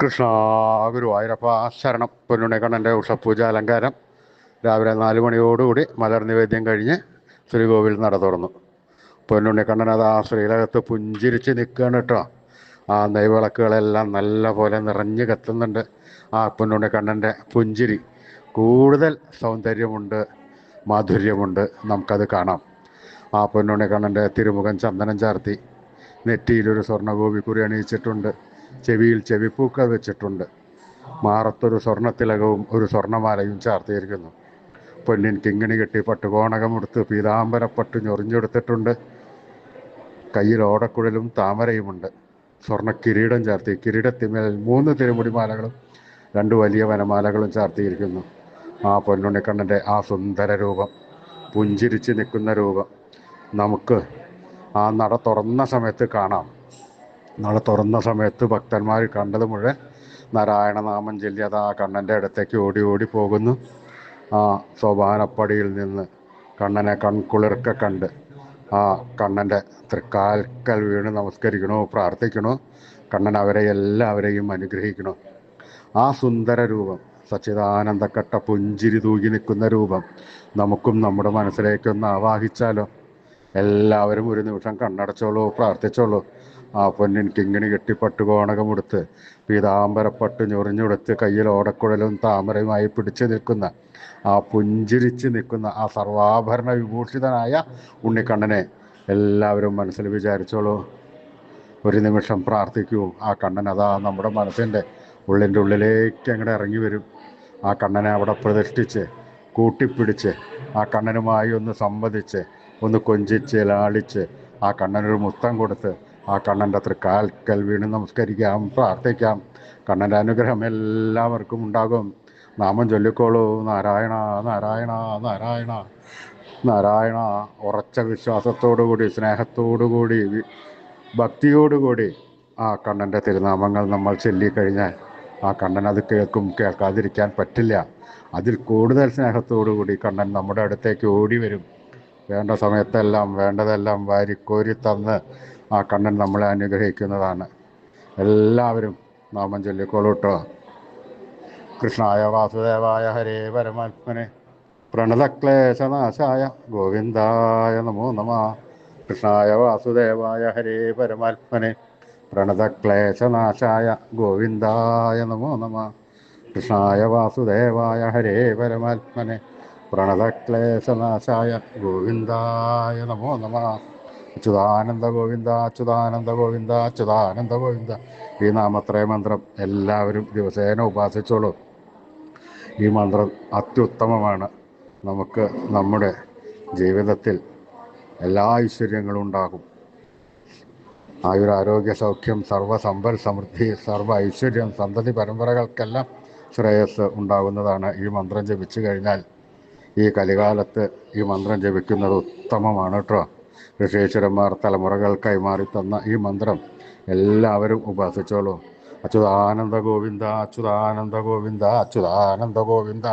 കൃഷ്ണ ഗുരു ഗുരുവായൂരപ്പ ശരണം പൊന്നുണ്ണിക്കണ്ണന്റെ ഉഷപൂജ അലങ്കാരം. രാവിലെ നാല് മണിയോടുകൂടി മലർ നിവേദ്യം കഴിഞ്ഞ് ശ്രീകോവിൽ നട തുറന്നു. പൊന്നുണ്ണിക്കണ്ണൻ അത് ആ ശ്രീലകത്ത് പുഞ്ചിരിച്ച് നിൽക്കുകയാണ് കേട്ടോ. ആ നെയ്വിളക്കുകളെല്ലാം നല്ല പോലെ നിറഞ്ഞു കത്തുന്നുണ്ട്. ആ പൊന്നുണ്ണിക്കണ്ണന്റെ പുഞ്ചിരി കൂടുതൽ സൗന്ദര്യമുണ്ട് മാധുര്യമുണ്ട്. നമുക്കത് കാണാം. ആ പൊന്നുണ്ണിക്കണ്ണന്റെ തിരുമുഖം ചന്ദനം ചാർത്തി. നെറ്റിയിലൊരു സ്വർണഗോപിക്കുറി അണിയിച്ചിട്ടുണ്ട്. ചെവിയിൽ ചെവിപ്പൂക്കൾ വെച്ചിട്ടുണ്ട്. മാറത്തൊരു സ്വർണത്തിലകവും ഒരു സ്വർണമാലയും ചാർത്തിയിരിക്കുന്നു. പൊന്നിൻ കിങ്ങിണി കെട്ടി പട്ടുകോണകമെടുത്ത് പീതാംബരപ്പട്ട് ഞൊറിഞ്ഞെടുത്തിട്ടുണ്ട്. കയ്യിൽ ഓടക്കുഴലും താമരയുമുണ്ട്. സ്വർണ കിരീടം ചാർത്തി കിരീടത്തിന്മേൽ മൂന്ന് തിരുമുടിമാലകളും രണ്ട് വലിയ വനമാലകളും ചാർത്തിയിരിക്കുന്നു. ആ പൊന്നുണ്ണിക്കണ്ണന്റെ ആ സുന്ദര രൂപം പുഞ്ചിരിച്ച് നിൽക്കുന്ന രൂപം നമുക്ക് ആ നട തുറന്ന സമയത്ത് കാണാം. നട തുറന്ന സമയത്ത് ഭക്തന്മാർ കണ്ടത് മുഴുവൻ നാരായണനാമം ചൊല്ലി അത് ആ കണ്ണന്റെ അടുത്തേക്ക് ഓടി ഓടി പോകുന്നു. ആ സോപാനപ്പടിയിൽ നിന്ന് കണ്ണനെ കൺകുളിർക്ക കണ്ട് ആ കണ്ണന്റെ തൃക്കാൽക്കൽ വീണ് നമസ്കരിക്കണോ പ്രാർത്ഥിക്കണോ കണ്ണൻ അവരെ എല്ലാവരെയും അനുഗ്രഹിക്കണോ? ആ സുന്ദര രൂപം സച്ചിദാനന്ദക്കട്ട പുഞ്ചിരി തൂകി നിൽക്കുന്ന രൂപം നമുക്കും നമ്മുടെ മനസ്സിലേക്കൊന്ന് ആവാഹിച്ചാലോ? എല്ലാവരും ഒരു നിമിഷം കണ്ണടച്ചോളൂ പ്രാർത്ഥിച്ചോളൂ. ആ പൊന്നിൻ കിങ്ങിണി കെട്ടി പട്ടുകോണകമെടുത്ത് പീതാംബരപ്പട്ട് ഞൊറിഞ്ഞുടുത്ത് കയ്യിൽ ഓടക്കുഴലും താമരയുമായി പിടിച്ചു നിൽക്കുന്ന ആ പുഞ്ചിരിച്ച് നിൽക്കുന്ന ആ സർവാഭരണ വിഭൂഷിതനായ ഉണ്ണിക്കണ്ണനെ എല്ലാവരും മനസ്സിൽ വിചാരിച്ചോളൂ. ഒരു നിമിഷം പ്രാർത്ഥിക്കൂ. ആ കണ്ണൻ അതാ നമ്മുടെ മനസ്സിന്റെ ഉള്ളിന്റെ ഉള്ളിലേക്ക് അങ്ങോട്ട് ഇറങ്ങി വരും. ആ കണ്ണനെ അവിടെ പ്രതിഷ്ഠിച്ച് കൂട്ടിപ്പിടിച്ച് ആ കണ്ണനുമായി ഒന്ന് സംവദിച്ച് ഒന്ന് കൊഞ്ചിച്ച് ലാളിച്ച് ആ കണ്ണനൊരു മുത്തം കൊടുത്ത് ആ കണ്ണന്റെ തൃക്കാൽക്കൽ വീണ് നമസ്കരിക്കാം പ്രാർത്ഥിക്കാം. കണ്ണന്റെ അനുഗ്രഹം എല്ലാവർക്കും ഉണ്ടാകും. നാമം ചൊല്ലിക്കോളൂ. നാരായണ നാരായണ നാരായണ. നാരായണ ഉറച്ച വിശ്വാസത്തോടുകൂടി സ്നേഹത്തോടുകൂടി ഭക്തിയോടുകൂടി ആ കണ്ണന്റെ തിരുനാമങ്ങൾ നമ്മൾ ചൊല്ലിക്കഴിഞ്ഞാൽ ആ കണ്ണൻ അത് കേൾക്കും കേൾക്കാതിരിക്കാൻ പറ്റില്ല. അതിൽ കൂടുതൽ സ്നേഹത്തോടുകൂടി കണ്ണൻ നമ്മുടെ അടുത്തേക്ക് ഓടി വരും. വേണ്ട സമയത്തെല്ലാം വേണ്ടതെല്ലാം വാരിക്കോരി തന്ന് ആ കണ്ണൻ നമ്മളെ അനുഗ്രഹിക്കുന്നതാണ്. എല്ലാവരും നാമം ചൊല്ലിക്കോളൂട്ടോ കൃഷ്ണായ വാസുദേവായ ഹരേ പരമാത്മനെ. പ്രണതക്ലേശനാശായ ഗോവിന്ദായ നമോ നമ. കൃഷ്ണായ വാസുദേവായ ഹരേ പരമാത്മനെ. പ്രണതക്ലേശനാശായ ഗോവിന്ദായ നമോ നമ. കൃഷ്ണായ വാസുദേവായ ഹരേ പരമാത്മനെ. പ്രണതക്ലേശനാശായ ഗോവിന്ദായ നമോ നമ. അച്യുതാനന്ദ ഗോവിന്ദ അച്യുതാനന്ദ ഗോവിന്ദ അച്യുതാനന്ദ ഗോവിന്ദ. ഈ നാമത്രയ മന്ത്രം എല്ലാവരും ദിവസേന ഉപാസിച്ചോളൂ. ഈ മന്ത്രം അത്യുത്തമമാണ്. നമുക്ക് നമ്മുടെ ജീവിതത്തിൽ എല്ലാ ഐശ്വര്യങ്ങളും ഉണ്ടാകും. ആയുരാരോഗ്യ സൗഖ്യം സർവ സമ്പൽ സമൃദ്ധി സർവ ഐശ്വര്യം സന്തതി പരമ്പരകൾക്കെല്ലാം ശ്രേയസ് ഉണ്ടാകുന്നതാണ് ഈ മന്ത്രം ജപിച്ചു കഴിഞ്ഞാൽ. ഈ കലികാലത്ത് ഈ മന്ത്രം ജപിക്കുന്നത് ഉത്തമമാണ് കേട്ടോ. ഋഷീശ്വരന്മാർ തലമുറകൾ കൈമാറി തന്ന ഈ മന്ത്രം എല്ലാവരും ഉപാസിച്ചോളൂ. അച്യുതാനന്ദ ഗോവിന്ദ അച്യുതാനന്ദ ഗോവിന്ദ അച്യുതാനന്ദ ഗോവിന്ദ.